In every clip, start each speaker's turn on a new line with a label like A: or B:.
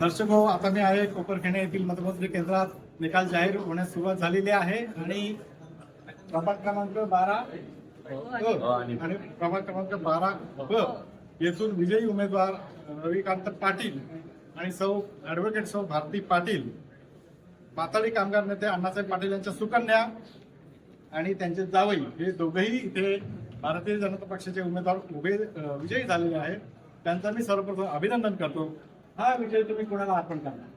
A: दर्शक हो आता मी आहे कोपरखेडा येथील मतमोजणी केंद्रात. निकाल जाहीर होण्यास सुरुवात झालेली आहे आणि प्रभाग क्रमांक बारा. अ आणि प्रभाग क्रमांक बारा. ब येथून विजयी उमेदवार रविकांत पाटील आणि सौ ऍडव्होकेट सौ भारती पाटील. माथाडी कामगार नेते अण्णासाहेब पाटील यांच्या सुकन्या आणि त्यांचे जावई हे दोघेही इथे भारतीय जनता पक्षाचे उमेदवार उभे विजयी झालेले आहेत. त्यांचं मी सर्वप्रथम अभिनंदन करतो. हा विषय तुम्ही कोणाला अर्पण करणार?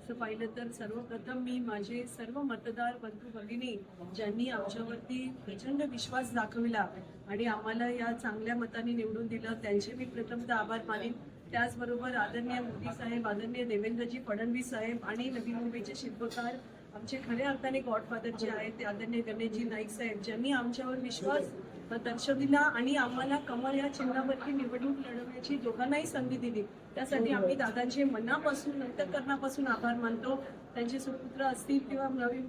B: असं पाहिलं तर सर्वप्रथम मी माझे सर्व मतदार बंधू भगिनी ज्यांनी आमच्यावरती प्रचंड विश्वास दाखविला आणि आम्हाला या चांगल्या मताने निवडून दिलं त्यांचे मी प्रथमतः आभार मानेन. त्याचबरोबर आदरणीय मोदी साहेब आदरणीय देवेंद्रजी फडणवीस साहेब आणि नवी मुंबईचे शिल्पकार आमचे खऱ्या अर्थाने गॉडफादर जे आहेत ते आदरणीय गणेशजी नाईक साहेब ज्यांनी आमच्यावर विश्वास दर्शविला आणि आम्हाला कमळ या चिन्हावरती निवडणूक लढवण्याची दोघांनाही संधी दिली. त्यासाठी आम्ही दादांचे मनापासून अंतकरणापासून आभार मानतो. त्यांचे सुपुत्र असतील किंवा नवीन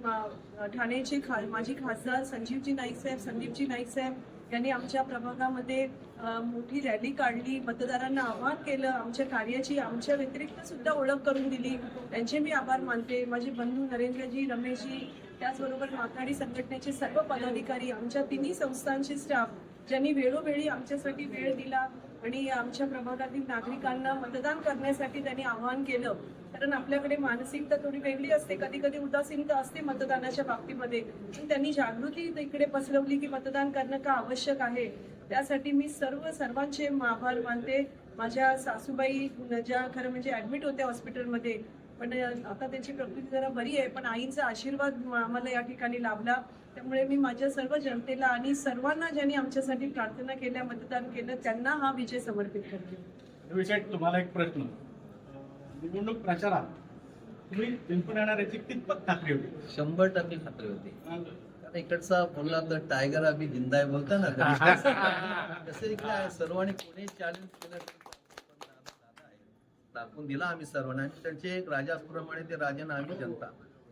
B: ठाण्याचे खा माजी खासदार संजीवजी नाईक साहेब संदीपजी नाईक साहेब यांनी आमच्या प्रभागामध्ये मोठी रॅली काढली. मतदारांना आवाहन केलं. आमच्या कार्याची आमच्या व्यतिरिक्त सुद्धा ओळख करून दिली. त्यांचे मी आभार मानते. माझे बंधू नरेंद्रजी रमेशजी त्याचबरोबर माथाडी संघटनेचे सर्व पदाधिकारी आमच्या तिन्ही संस्थांचे स्टाफ ज्यांनी वेळोवेळी आमच्यासाठी वेळ दिला आणि आमच्या प्रभागातील नागरिकांना मतदान करण्यासाठी त्यांनी आवाहन केलं. कारण आपल्याकडे मानसिकता थोडी वेगळी असते. कधी कधी उदासीनता असते मतदानाच्या बाबतीमध्ये. पण त्यांनी जागृती इकडे पसरवली की मतदान करणं का आवश्यक आहे? त्यासाठी मी सर्व सर्वांचे आभार मानते. माझ्या सासूबाई ज्या खरं म्हणजे ऍडमिट होत्या हॉस्पिटलमध्ये पण आता त्यांची प्रकृती जरा बरी आहे पण आईंचा आशीर्वाद आम्हाला या ठिकाणी लाभला. त्यामुळे मी माझ्या सर्व जनतेला आणि सर्वांना ज्यांनी आमच्यासाठी प्रार्थना केल्या मतदान केलं त्यांना हा विजय समर्पित करते.
A: विषय तुम्हाला एक प्रश्न. निवडणूक प्रचारात तुम्ही जिंकून येणार याची कितपत खात्री होती?
C: शंभर टक्के खात्री होती. इकडचा बोलला तर टायगर आम्ही जिंदा आहे बोलता ना. तसे इकडे सर्वांनी कोणी चॅलेंज केलं. दाखवून दिला आम्ही सर्वांना. आणि त्यांचे एक राजाप्रमाणे ते राजाने आम्ही जनता.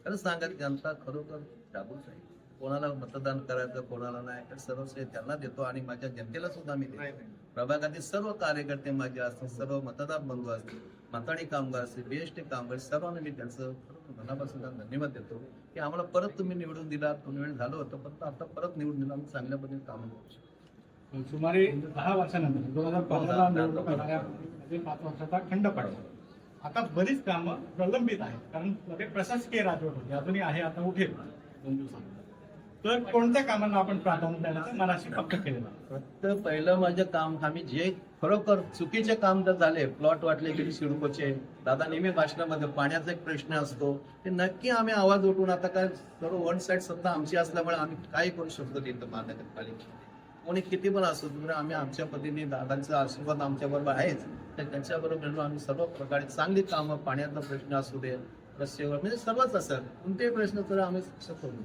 C: खरंच सांगा जनता खरोखर जागृत आहे. कोणाला मतदान करायचं कोणाला नाही तर सर्व श्रेय त्यांना देतो आणि माझ्या जनतेला सुद्धा मी देतो. प्रभागातील सर्व कार्यकर्ते माझे असतील सर्व मतदार बंधू असतील माताडी कामगार असतील बीएसटी कामगार सर्वांना मी त्यांचं मनापासून धन्यवाद देतो की आम्हाला परत तुम्ही निवडून दिला. दोन वेळ झालं होतं पण आता परत निवडून दिला. आम्ही चांगल्या पद्धतीने कामं करू शकतो.
A: सुमारे दहा वर्षानंतर दोन हजार पंधराला निवडणूक म्हणजे पाच वर्षाचा खंड पडला आता बरीच कामं प्रलंबित आहेत कारण ते प्रशासकीय राजवट होती. अजूनही आहे आता उठेल दोन दिवसात तर कोणत्या कामांना आपण प्राधान्य देण्याचं मनाशी पक्क केलेलं
C: तर पहिलं माझं काम आम्ही जे खरोखर चुकीचे काम जर झाले प्लॉट वाटले की सिडकोचे दादा नेहमी भाषणामध्ये पाण्याचा एक प्रश्न असतो. ते नक्की आम्ही आवाज उठून आता काय सर्व वन साईड सत्ता आमची असल्यामुळे आम्ही काही करू शकतो तिथं महानगरपालिकेमध्ये. कोणी किती पण असो तुम्ही आम्ही आमच्या पद्धतीने दादांचा आशीर्वाद आमच्या बरोबर आहेच. तर त्यांच्याबरोबर मिळून आम्ही सर्व प्रकारे चांगली कामं पाण्याचा प्रश्न असू दे रस्त्यावर म्हणजे सर्वच असेल. कोणतेही प्रश्न तर आम्ही सक्सेस करून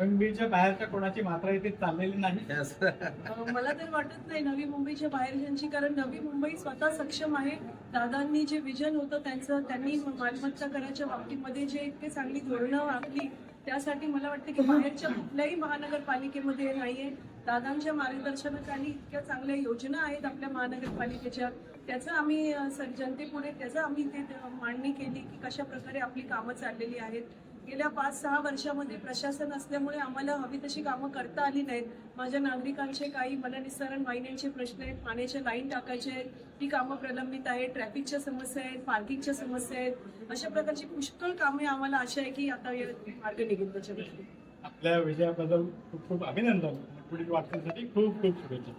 A: मुंबईच्या बाहेरच्या कोणाची मात्रा इथे चाललेली नाही.
B: अं, मला तर वाटत नाही नवी मुंबईच्या बाहेरच्यांची कारण नवी मुंबई स्वतः सक्षम आहे. दादांनी जे विजन होतं त्यांचं त्यांनी मालमत्ता करायच्या बाबतीमध्ये जे इतके चांगली धोरणं आखली त्यासाठी मला वाटतं की बाहेरच्या कुठल्याही महानगरपालिकेमध्ये नाहीये. दादांच्या मार्गदर्शनाखाली इतक्या चांगल्या योजना आहेत आपल्या महानगरपालिकेच्या. त्याचं आम्ही सर- जनतेपुढे त्याचं आम्ही ते मांडणी केली की कशा प्रकारे आपली कामं चाललेली आहेत. गेल्या पाच सहा वर्षामध्ये प्रशासन असल्यामुळे आम्हाला हवी तशी कामं करता आली नाहीत. माझ्या नागरिकांचे काही मननिस्सारण वाहिन्यांचे प्रश्न आहेत पाण्याच्या लाईन टाकायचे आहेत ती कामं प्रलंबित आहेत ट्रॅफिकच्या समस्या आहेत पार्किंगच्या समस्या आहेत. अशा प्रकारची पुष्कळ कामे आम्हाला आशा आहे की आता मार्ग निघेल त्याच्याबद्दल
A: आपल्या विजयाबद्दल खूप खूप अभिनंदन. पुढील वाटण्यासाठी खूप खूप शुभेच्छा.